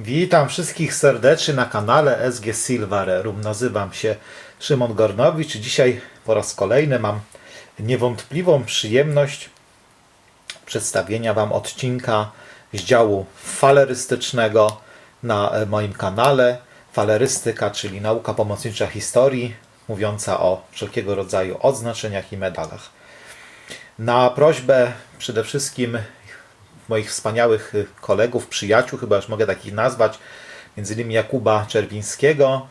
Witam wszystkich serdecznie na kanale SG Silvererum. Nazywam się Szymon Gornowicz dzisiaj po raz kolejny mam niewątpliwą przyjemność przedstawienia Wam odcinka z działu falerystycznego na e, moim kanale. Falerystyka, czyli nauka pomocnicza historii, mówiąca o wszelkiego rodzaju odznaczeniach i medalach. Na prośbę przede wszystkim moich wspaniałych y, kolegów, przyjaciół, chyba już mogę takich nazwać, między innymi Jakuba Czerwińskiego,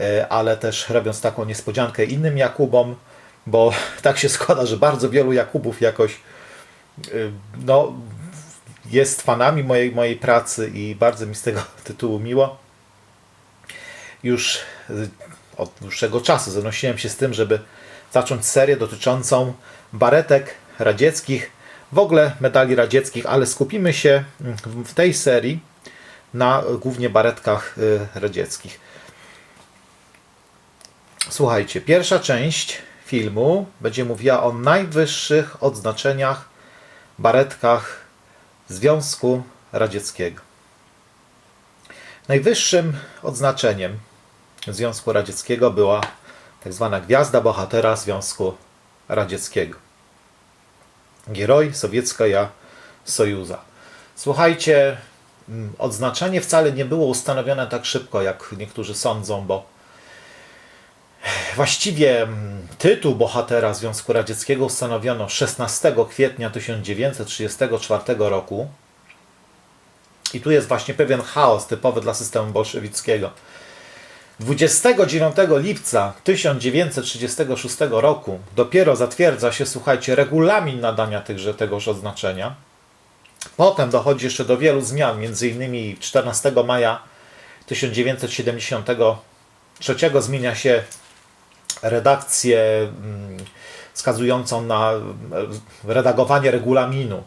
y, ale też robiąc taką niespodziankę innym Jakubom, bo tak się składa, że bardzo wielu Jakubów jakoś y, no, jest fanami mojej, mojej pracy i bardzo mi z tego tytułu miło. Już od dłuższego czasu zanosiłem się z tym, żeby zacząć serię dotyczącą baretek radzieckich, w ogóle medali radzieckich, ale skupimy się w tej serii na głównie baretkach y, radzieckich. Słuchajcie, pierwsza część filmu będzie mówiła o najwyższych odznaczeniach baretkach Związku Radzieckiego. Najwyższym odznaczeniem Związku Radzieckiego była tak zwana Gwiazda Bohatera Związku Radzieckiego. Gieroj Sowieckaja Sojuza. Słuchajcie, mm, odznaczenie wcale nie było ustanowione tak szybko, jak niektórzy sądzą, bo właściwie mm, tytuł bohatera Związku Radzieckiego ustanowiono 16 kwietnia 1934 roku. I tu jest właśnie pewien chaos typowy dla systemu bolszewickiego. 29 lipca 1936 roku dopiero zatwierdza się, słuchajcie, regulamin nadania tychże, tegoż oznaczenia. Potem dochodzi jeszcze do wielu zmian, między innymi 14 maja 1973 zmienia się redakcję mm, wskazującą na e, redagowanie regulaminu.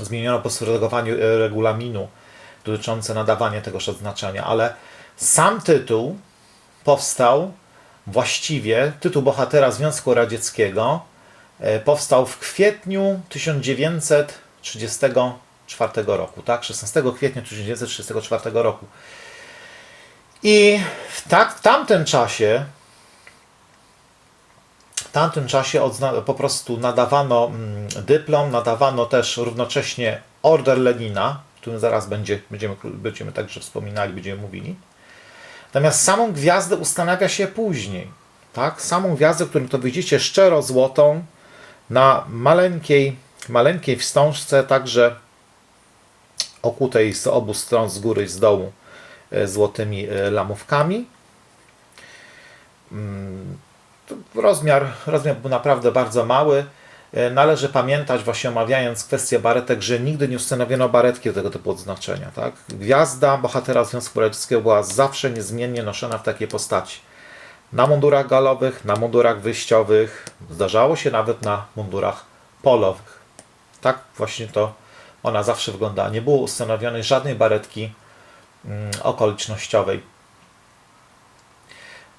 Zmieniono po prostu redagowanie regulaminu dotyczące nadawania tegoż odznaczenia, ale sam tytuł powstał właściwie, tytuł bohatera Związku Radzieckiego e, powstał w kwietniu 1934 roku, tak? 16 kwietnia 1934 roku. I w, tak, w tamtym czasie w tamtym czasie po prostu nadawano mm, dyplom, nadawano też równocześnie order Lenina, o którym zaraz będzie, będziemy, będziemy także wspominali, będziemy mówili. Natomiast samą gwiazdę ustanawia się później. Tak? Samą gwiazdę, którą to widzicie szczero złotą na maleńkiej, maleńkiej wstążce, także okutej z obu stron, z góry i z dołu e, złotymi e, lamówkami. Mm, Rozmiar, rozmiar był naprawdę bardzo mały. E, Należy pamiętać, właśnie omawiając kwestię baretek, że nigdy nie ustanowiono baretki do tego typu odznaczenia. Tak? Gwiazda bohatera Związku Radzieckiego była zawsze niezmiennie noszona w takiej postaci. Na mundurach galowych, na mundurach wyjściowych, zdarzało się nawet na mundurach polowych. Tak właśnie to ona zawsze wyglądała. Nie było ustanowionej żadnej baretki mm, okolicznościowej.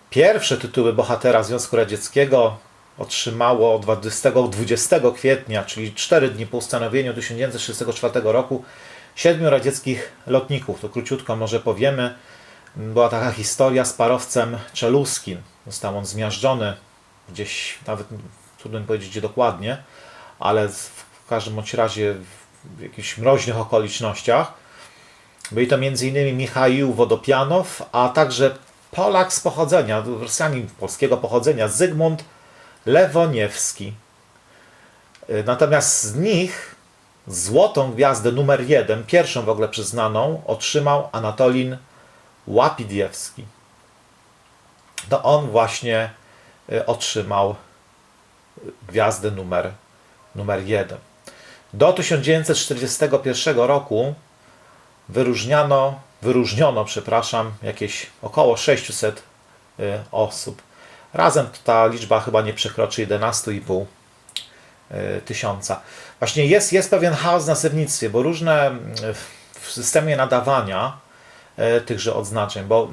Pierwsze tytuły bohatera Związku Radzieckiego otrzymało 20, 20 kwietnia, czyli 4 dni po ustanowieniu 1934 roku, siedmiu radzieckich lotników. To króciutko może powiemy. Była taka historia z parowcem czeluskim. Został on zmiażdżony gdzieś, nawet trudno mi powiedzieć gdzie dokładnie, ale w każdym bądź razie w jakichś mroźnych okolicznościach. Byli to m.in. Michał Wodopianow, a także Polak z pochodzenia, Rosjanin polskiego pochodzenia, Zygmunt Lewoniewski. Y, Natomiast z nich złotą gwiazdę numer jeden, pierwszą w ogóle przyznaną, otrzymał Anatolin Łapidiewski. To on właśnie y, otrzymał y, gwiazdę numer, numer jeden. Do 1941 roku wyróżniano, wyróżniono, przepraszam, jakieś około 600 y, osób. Razem ta liczba chyba nie przekroczy 11,5 y, tysiąca. Właśnie jest, jest pewien chaos w nazewnictwie, bo różne y, w systemie nadawania y, tychże odznaczeń, bo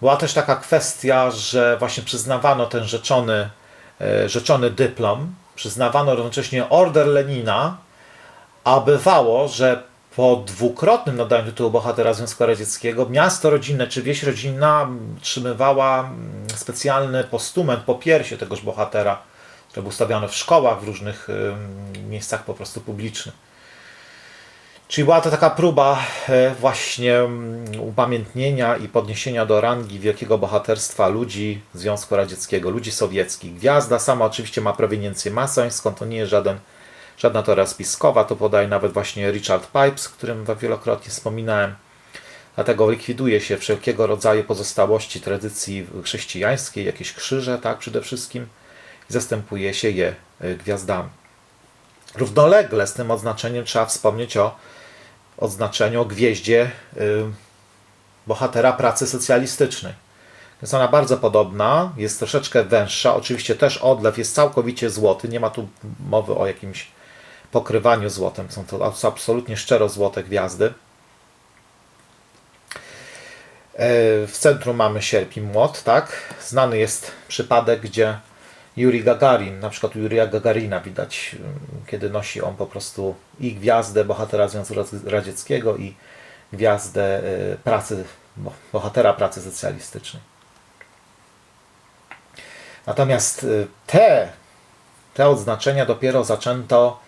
była też taka kwestia, że właśnie przyznawano ten rzeczony, y, rzeczony dyplom, przyznawano równocześnie order Lenina, a bywało, że po dwukrotnym nadaniu tytułu bohatera Związku Radzieckiego miasto rodzinne czy wieś rodzinna trzymywała specjalny postument po piersie tegoż bohatera, który był stawiany w szkołach, w różnych miejscach po prostu publicznych. Czyli była to taka próba e, właśnie upamiętnienia i podniesienia do rangi wielkiego bohaterstwa ludzi Związku Radzieckiego, ludzi sowieckich. Gwiazda sama oczywiście ma proweniencję masońską, to nie jest żaden żadna teoria spiskowa, to podaje nawet właśnie Richard Pipes, którym wielokrotnie wspominałem. Dlatego likwiduje się wszelkiego rodzaju pozostałości tradycji chrześcijańskiej, jakieś krzyże, tak, przede wszystkim, i zastępuje się je y, gwiazdami. Równolegle z tym odznaczeniem trzeba wspomnieć o odznaczeniu, o gwieździe y, bohatera pracy socjalistycznej. Jest ona bardzo podobna, jest troszeczkę węższa. Oczywiście też odlew jest całkowicie złoty, nie ma tu mowy o jakimś pokrywaniu złotem. Są to absolutnie szczero złote gwiazdy. E, w centrum mamy sierp i młot, tak? Znany jest przypadek, gdzie Yuri Gagarin, na przykład Jurija Gagarina widać, mm, kiedy nosi on po prostu i gwiazdę bohatera Związku Radzieckiego i gwiazdę e, pracy, bohatera pracy socjalistycznej. Natomiast e, te, te odznaczenia dopiero zaczęto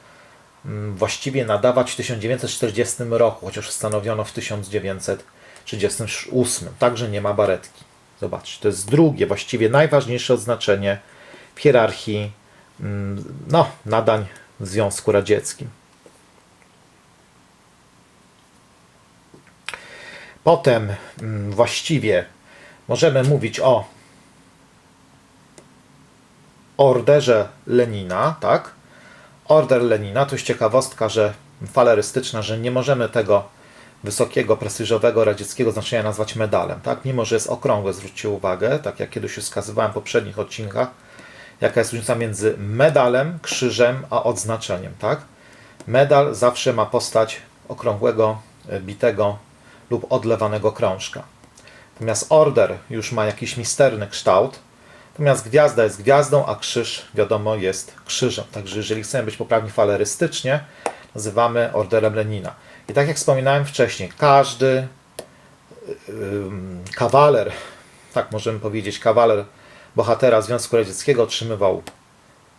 właściwie nadawać w 1940 roku, chociaż ustanowiono w 1938. Także nie ma baretki. Zobaczcie, to jest drugie, właściwie najważniejsze odznaczenie w hierarchii mm, no, nadań w Związku Radzieckim. Potem mm, właściwie możemy mówić o orderze Lenina, tak? Order Lenina to jest ciekawostka, że falerystyczna, że nie możemy tego wysokiego, prestiżowego radzieckiego znaczenia nazwać medalem, tak? Mimo, że jest okrągłe, zwróćcie uwagę, tak jak kiedyś wskazywałem w poprzednich odcinkach, jaka jest różnica między medalem, krzyżem, a odznaczeniem, tak? Medal zawsze ma postać okrągłego, e, bitego lub odlewanego krążka. Natomiast order już ma jakiś misterny kształt, Natomiast gwiazda jest gwiazdą, a krzyż, wiadomo, jest krzyżem. Także jeżeli chcemy być poprawni falerystycznie, nazywamy orderem Lenina. I tak jak wspominałem wcześniej, każdy kawaler, tak możemy powiedzieć, kawaler bohatera Związku Radzieckiego otrzymywał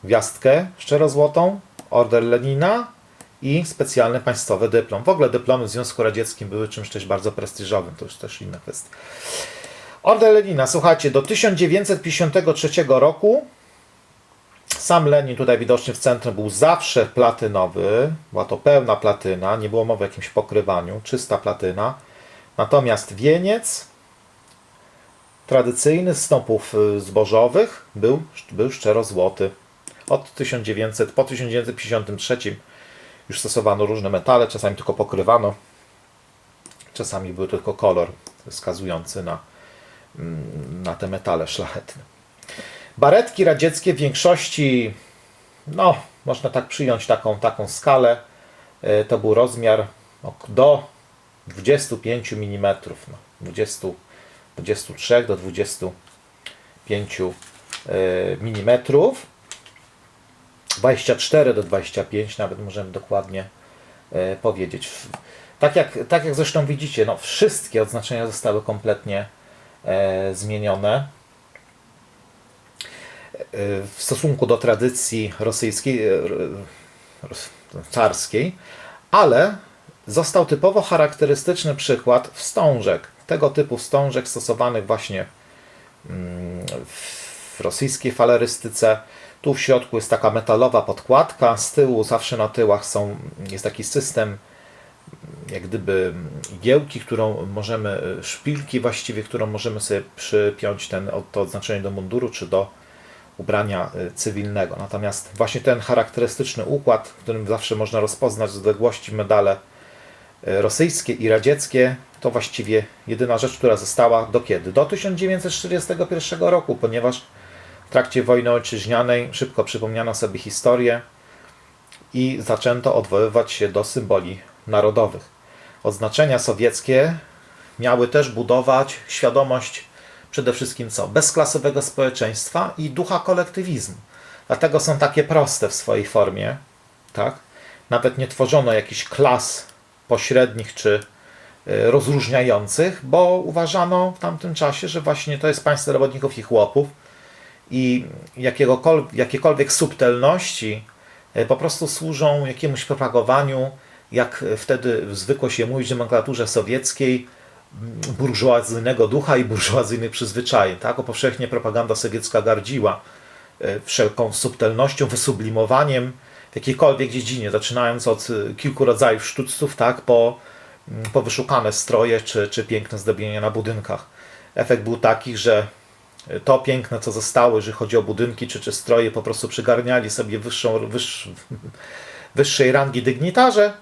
gwiazdkę szczerozłotą, order Lenina i specjalny państwowy dyplom. W ogóle dyplomy w Związku Radzieckim były czymś też bardzo prestiżowym, to już też inna kwestia. Order Lenina, słuchajcie, do 1953 roku sam Lenin tutaj widocznie w centrum był zawsze platynowy, była to pełna platyna, nie było mowy o jakimś pokrywaniu, czysta platyna. Natomiast wieniec tradycyjny z stąpów y, zbożowych był, był szczero złoty. Od 1900, po 1953 już stosowano różne metale, czasami tylko pokrywano, czasami był tylko kolor wskazujący na na te metale szlachetne. Baretki radzieckie w większości, no, można tak przyjąć taką, taką skalę, e, to był rozmiar do 25 mm, no, 20, 23 do 25 mm, 24 do 25 nawet możemy dokładnie e, powiedzieć. Tak jak, tak jak zresztą widzicie, no, wszystkie odznaczenia zostały kompletnie zmienione e, w stosunku do tradycji rosyjskiej, e, carskiej, ale został typowo charakterystyczny przykład wstążek, tego typu wstążek stosowanych właśnie mm, w rosyjskiej falerystyce. Tu w środku jest taka metalowa podkładka, z tyłu zawsze na tyłach są, jest taki system jak gdyby igiełki, którą możemy, szpilki właściwie, którą możemy sobie przypiąć ten, to odznaczenie do munduru czy do ubrania y, cywilnego. Natomiast właśnie ten charakterystyczny układ, w którym zawsze można rozpoznać z odległości medale y, rosyjskie i radzieckie, to właściwie jedyna rzecz, która została do kiedy? Do 1941 roku, ponieważ w trakcie wojny ojczyźnianej szybko przypomniano sobie historię i zaczęto odwoływać się do symboli narodowych. Odznaczenia sowieckie miały też budować świadomość przede wszystkim co? Bezklasowego społeczeństwa i ducha kolektywizmu. Dlatego są takie proste w swojej formie, tak? Nawet nie tworzono jakichś klas pośrednich czy e, rozróżniających, bo uważano w tamtym czasie, że właśnie to jest państwo robotników i chłopów i jakiegokolwiek, jakiekolwiek subtelności e, po prostu służą jakiemuś propagowaniu, jak wtedy zwykło się mówić w nomenklaturze sowieckiej, burżuazyjnego ducha i burżuazyjnych przyzwyczajeń. Tak? O powszechnie propaganda sowiecka gardziła e, wszelką subtelnością, wysublimowaniem w jakiejkolwiek dziedzinie, zaczynając od e, kilku rodzajów sztuctów, tak, po, mm, po wyszukane stroje czy, czy piękne zdobienia na budynkach. Efekt był taki, że to piękne, co zostało, jeżeli chodzi o budynki czy, czy stroje, po prostu przygarniali sobie wyższą, wyższ, wyższej rangi dygnitarze,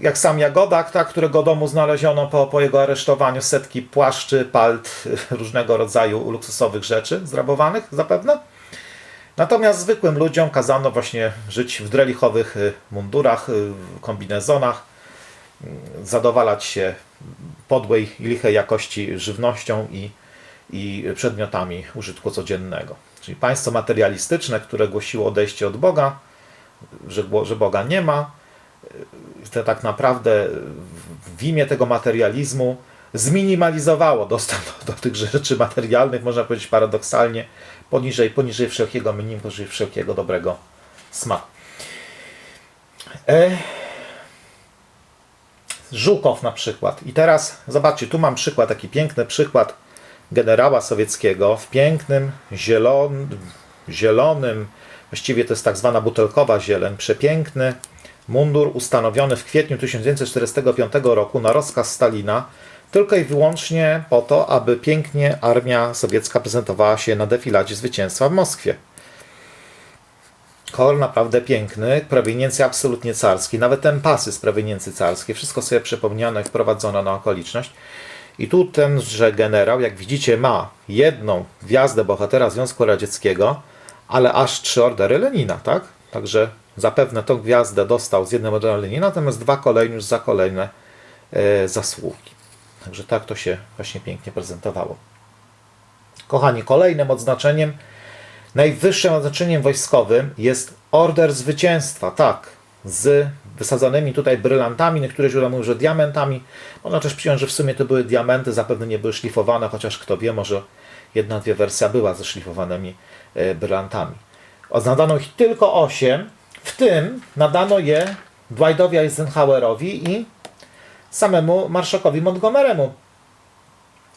jak sam Jagodak, tak, którego domu znaleziono po, po jego aresztowaniu setki płaszczy, palt, różnego rodzaju luksusowych rzeczy zrabowanych zapewne. Natomiast zwykłym ludziom kazano właśnie żyć w drelichowych y, mundurach, y, kombinezonach, y, zadowalać się podłej i lichej jakości żywnością i, i przedmiotami użytku codziennego. Czyli państwo materialistyczne, które głosiło odejście od Boga, że, że Boga nie ma, to tak naprawdę w imię tego materializmu zminimalizowało dostęp do, do tych rzeczy materialnych, można powiedzieć paradoksalnie, poniżej, poniżej wszelkiego minimum, poniżej wszelkiego dobrego smaku. E... Żukow na przykład. I teraz zobaczcie, tu mam przykład, taki piękny przykład generała sowieckiego w pięknym, zielon, zielonym, właściwie to jest tak zwana butelkowa zieleń, przepiękny, mundur ustanowiony w kwietniu 1945 roku na rozkaz Stalina tylko i wyłącznie po to, aby pięknie armia sowiecka prezentowała się na defiladzie zwycięstwa w Moskwie. Kolor naprawdę piękny, proweniencja absolutnie carskiej, nawet ten pasy z proweniencji carskiej, wszystko sobie przypomniano i wprowadzono na okoliczność. I tu tenże generał, jak widzicie, ma jedną gwiazdę bohatera Związku Radzieckiego, ale aż trzy ordery Lenina, tak? Także Zapewne tą gwiazdę dostał z jednej modelu linii, natomiast dwa kolejne już za kolejne e, zasługi. Także tak to się właśnie pięknie prezentowało. Kochani, kolejnym odznaczeniem, najwyższym odznaczeniem wojskowym jest Order Zwycięstwa. Tak, z wysadzonymi tutaj brylantami, niektóre źródła mówią, że diamentami. Można też przyjąć, że w sumie to były diamenty, zapewne nie były szlifowane, chociaż kto wie, może jedna, dwie wersja była ze szlifowanymi e, brylantami. Oznaczono ich tylko 8, w tym nadano je Dwightowi Eisenhowerowi i samemu marszakowi Montgomery'emu.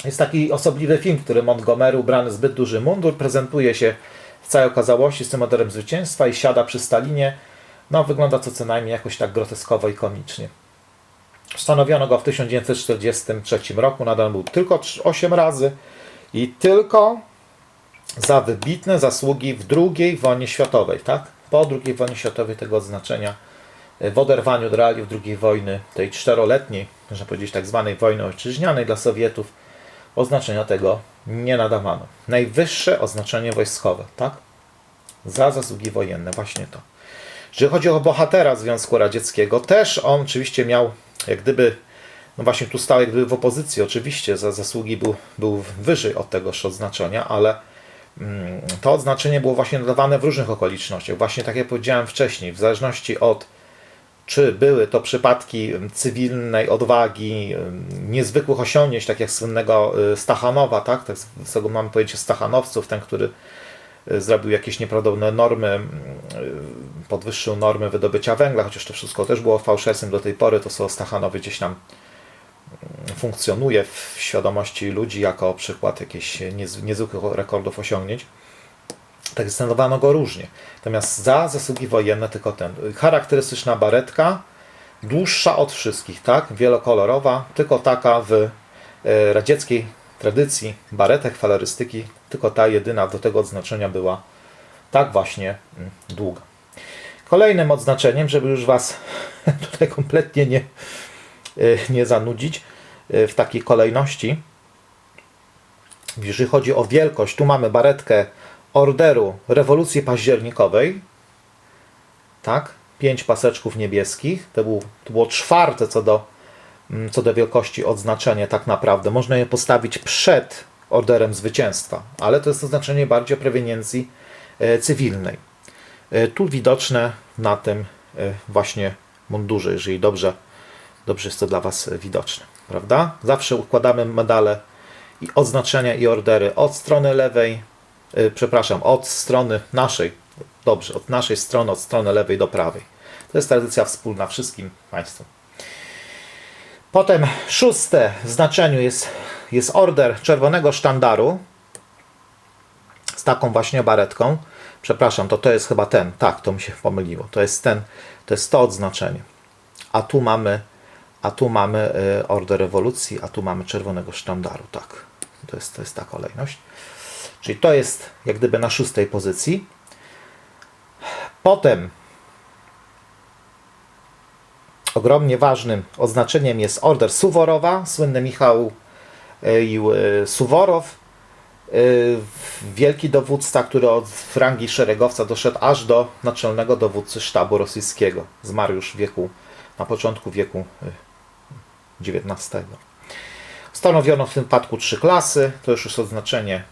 Jest taki osobliwy film, w którym Montgomery ubrany zbyt duży mundur prezentuje się w całej okazałości z tym modelem zwycięstwa i siada przy Stalinie. No, wygląda to co najmniej jakoś tak groteskowo i komicznie. Stanowiono go w 1943 roku, nadal był tylko 8 razy i tylko za wybitne zasługi w II wojnie światowej, tak? po II wojnie światowej tego odznaczenia e, w oderwaniu od realiów II wojny, tej czteroletniej, można powiedzieć tak zwanej wojny ojczyźnianej dla Sowietów, oznaczenia tego nie nadawano. Najwyższe oznaczenie wojskowe, tak? Za zasługi wojenne, właśnie to. Jeżeli chodzi o bohatera Związku Radzieckiego, też on oczywiście miał, jak gdyby, no właśnie tu stał jak gdyby w opozycji, oczywiście za zasługi był, był wyżej od tegoż odznaczenia, ale to odznaczenie było właśnie nadawane w różnych okolicznościach. Właśnie tak jak powiedziałem wcześniej, w zależności od czy były to przypadki cywilnej odwagi, niezwykłych osiągnięć, tak jak słynnego y, Stachanowa, tak? tak z tego mamy pojęcie Stachanowców, ten, który y, zrobił jakieś nieprawdopodobne normy, y, podwyższył normy wydobycia węgla, chociaż to wszystko też było fałszerstwem do tej pory, to są Stachanowie gdzieś tam funkcjonuje w świadomości ludzi jako przykład jakichś niezwykłych rekordów osiągnięć. Tak stanowano go różnie. Natomiast za zasługi wojenne tylko ten. Charakterystyczna baretka, dłuższa od wszystkich, tak? Wielokolorowa, tylko taka w e, radzieckiej tradycji baretek, falarystyki, tylko ta jedyna do tego odznaczenia była tak właśnie mm, długa. Kolejnym odznaczeniem, żeby już Was tutaj kompletnie nie, nie zanudzić y, w takiej kolejności. Jeżeli chodzi o wielkość, tu mamy baretkę orderu rewolucji październikowej. Tak, pięć paseczków niebieskich. To, był, to było czwarte co do, mm, co do wielkości odznaczenie tak naprawdę. Można je postawić przed orderem zwycięstwa, ale to jest oznaczenie bardziej preweniencji e, cywilnej. E, tu widoczne na tym e, właśnie mundurze, jeżeli dobrze dobrze jest to dla Was widoczne, prawda? Zawsze układamy medale i odznaczenia i ordery od strony lewej, yy, przepraszam, od strony naszej, dobrze, od naszej strony, od strony lewej do prawej. To jest tradycja wspólna wszystkim Państwu. Potem szóste w znaczeniu jest, jest order czerwonego sztandaru z taką właśnie baretką. Przepraszam, to to jest chyba ten. Tak, to mi się pomyliło. To jest ten, to jest to odznaczenie. A tu mamy, a tu mamy y, order rewolucji, a tu mamy czerwonego sztandaru. Tak, to jest, to jest ta kolejność. Czyli to jest jak gdyby na szóstej pozycji. Potem ogromnie ważnym oznaczeniem jest order Suworowa, słynny Michał e, Suworow, e, wielki dowódca, który od rangi szeregowca doszedł aż do naczelnego dowódcy sztabu rosyjskiego. Zmarł już w wieku, na początku wieku XIX. Ustanowiono w tym wypadku trzy klasy. To już jest oznaczenie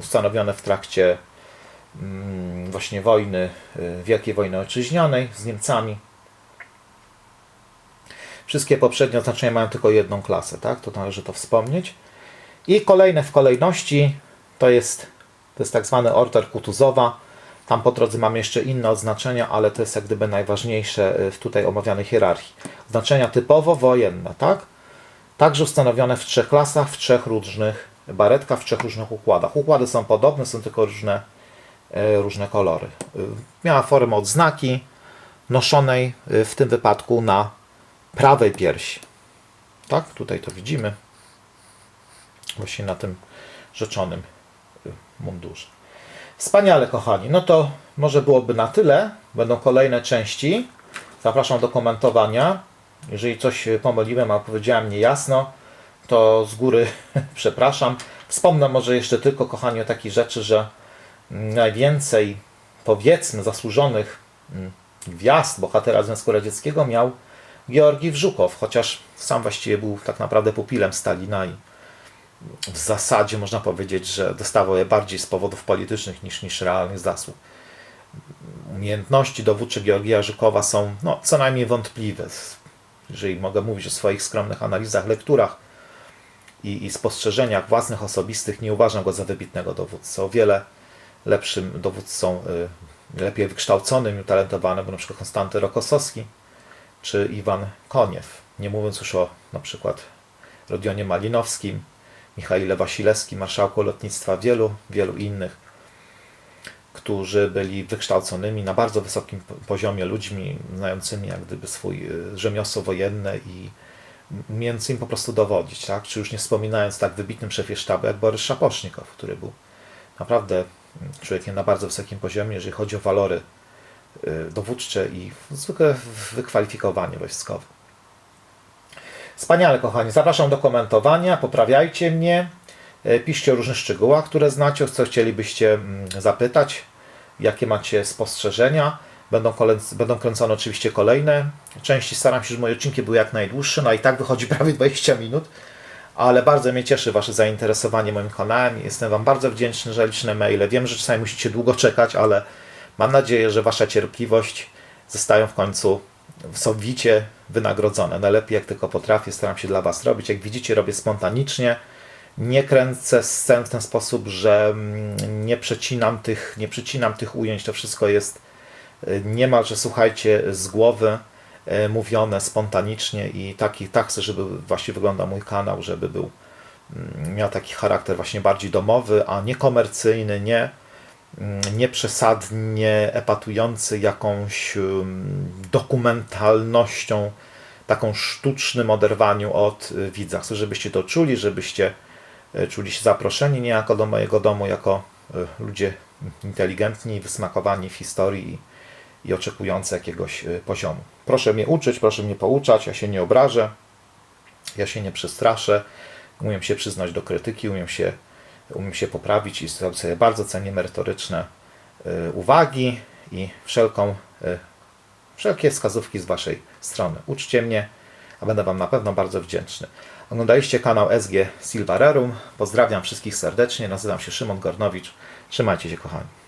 ustanowione w trakcie mm, właśnie wojny, e, Wielkiej Wojny Ojczyźnianej z Niemcami. Wszystkie poprzednie oznaczenia mają tylko jedną klasę, tak? To należy to wspomnieć. I kolejne w kolejności to jest, to jest tak zwany order Kutuzowa. Tam po drodze mamy jeszcze inne oznaczenia, ale to jest jak gdyby najważniejsze y, w tutaj omawianej hierarchii. Oznaczenia typowo wojenne, tak? Także ustanowione w trzech klasach, w trzech różnych baretkach, w trzech różnych układach. Układy są podobne, są tylko różne, y, różne kolory. Y, miała formę odznaki noszonej w tym wypadku na prawej piersi. Tak, tutaj to widzimy. Właśnie na tym rzeczonym mundurze. Wspaniale, kochani. No to może byłoby na tyle. Będą kolejne części. Zapraszam do komentowania. Jeżeli coś pomyliłem, a powiedziałem niejasno, to z góry przepraszam. Wspomnę może jeszcze tylko, kochani, o takiej rzeczy, że najwięcej, powiedzmy, zasłużonych mm, gwiazd bohatera Związku Radzieckiego miał Georgi Wżukow, chociaż sam właściwie był tak naprawdę pupilem Stalina i w zasadzie można powiedzieć, że dostawał je bardziej z powodów politycznych niż, niż realnych zasług. Umiejętności dowódcze Georgija Żukowa są no, co najmniej wątpliwe. Jeżeli mogę mówić o swoich skromnych analizach, lekturach i, i spostrzeżeniach własnych, osobistych, nie uważam go za wybitnego dowódcę. O wiele lepszym dowódcą, y, lepiej wykształconym i utalentowanym był na przykład Konstanty Rokosowski, czy Iwan Koniew. Nie mówiąc już o na przykład Rodionie Malinowskim, Michaile Wasilewskim, marszałku lotnictwa, wielu, wielu innych, którzy byli wykształconymi na bardzo wysokim poziomie ludźmi, znającymi jak gdyby swój y, rzemiosło wojenne i umiejącymi po prostu dowodzić, tak? Czy już nie wspominając tak wybitnym szefie sztabu jak Borys Szapocznikow, który był naprawdę człowiekiem na bardzo wysokim poziomie, jeżeli chodzi o walory Y, dowódcze i zwykłe wykwalifikowanie wojskowe. Wspaniale, kochani. Zapraszam do komentowania, poprawiajcie mnie, y, piszcie o różnych szczegółach, które znacie, o co chcielibyście mm, zapytać, jakie macie spostrzeżenia. Będą, będą kręcone oczywiście kolejne części. Staram się, żeby moje odcinki były jak najdłuższe, no i tak wychodzi prawie 20 minut, ale bardzo mnie cieszy Wasze zainteresowanie moim kanałem. Jestem Wam bardzo wdzięczny za liczne maile. Wiem, że czasami musicie długo czekać, ale Mam nadzieję, że Wasza cierpliwość zostają w końcu sowicie wynagrodzone. Najlepiej jak tylko potrafię, staram się dla Was robić. Jak widzicie, robię spontanicznie. Nie kręcę scen w ten sposób, że mm, nie przecinam tych, nie przecinam tych ujęć. To wszystko jest y, niemalże, słuchajcie, z głowy y, mówione spontanicznie i taki, tak chcę, żeby właśnie wyglądał mój kanał, żeby był, mm, miał taki charakter właśnie bardziej domowy, a nie komercyjny, nie nieprzesadnie epatujący jakąś mm, dokumentalnością, taką sztucznym oderwaniu od y, widza. Chcę, żebyście to czuli, żebyście y, czuli się zaproszeni niejako do mojego domu jako y, ludzie inteligentni, wysmakowani w historii i, i oczekujący jakiegoś poziomu. Proszę mnie uczyć, proszę mnie pouczać, ja się nie obrażę, ja się nie przestraszę, umiem się przyznać do krytyki, umiem się umiem się poprawić i sobie bardzo cenię merytoryczne y, uwagi i wszelką, y, wszelkie wskazówki z Waszej strony. Uczcie mnie, a będę Wam na pewno bardzo wdzięczny. Oglądaliście kanał SG Silvarerum. Pozdrawiam wszystkich serdecznie. Nazywam się Szymon Gornowicz. Trzymajcie się, kochani.